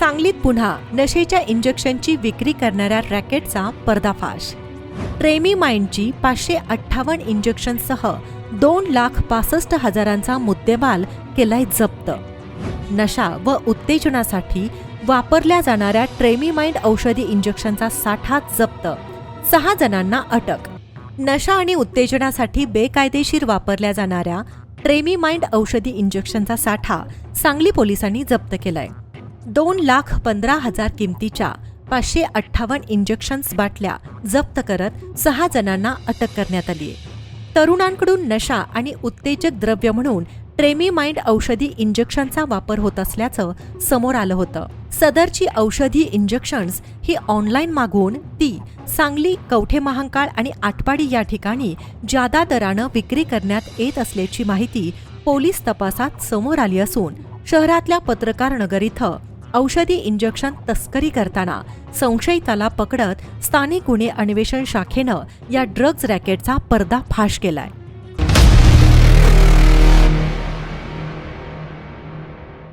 सांगलीत पुन्हा नशेच्या इंजेक्शनची विक्री करणाऱ्या रॅकेटचा पर्दाफाश. ट्रेमी माइंडची पाचशे अठ्ठावन्न इंजेक्शनसह दोन लाख पासष्ट हजारांचा मुद्देमाल केलाय जप्त. नशा व उत्तेजनासाठी वापरल्या जाणाऱ्या ट्रेमीमाइंड औषधी इंजेक्शनचा साठा जप्त. सहा जणांना अटक. नशा आणि उत्तेजनासाठी बेकायदेशीर वापरल्या जाणाऱ्या ट्रेमीमाइंड औषधी इंजेक्शनचा साठा सांगली पोलिसांनी जप्त केलाय. दोन लाख पंधरा हजार किमतीच्या पाचशे अठ्ठावन्न इंजेक्शन्स बाटल्या जप्त करत सहा जणांना अटक करण्यात आली आहे. तरुणांकडून नशा आणि उत्तेजक द्रव्य म्हणून ट्रेमीमाइंड औषधी इंजेक्शनचा वापर होत असल्याचं समोर आलं होतं. सदरची औषधी इंजेक्शन्स ही ऑनलाईन मागवून ती सांगली कवठे महांकाळ आणि आटपाडी या ठिकाणी जादा दरानं विक्री करण्यात येत असल्याची माहिती पोलीस तपासात समोर आली असून शहरातल्या पत्रकार नगर इथं औषधी इंजेक्शन तस्करी करताना संशयिताला पकडत स्थानिक गुन्हे अन्वेषण शाखेनं या ड्रग्ज रॅकेटचा पर्दा फाश केलाय.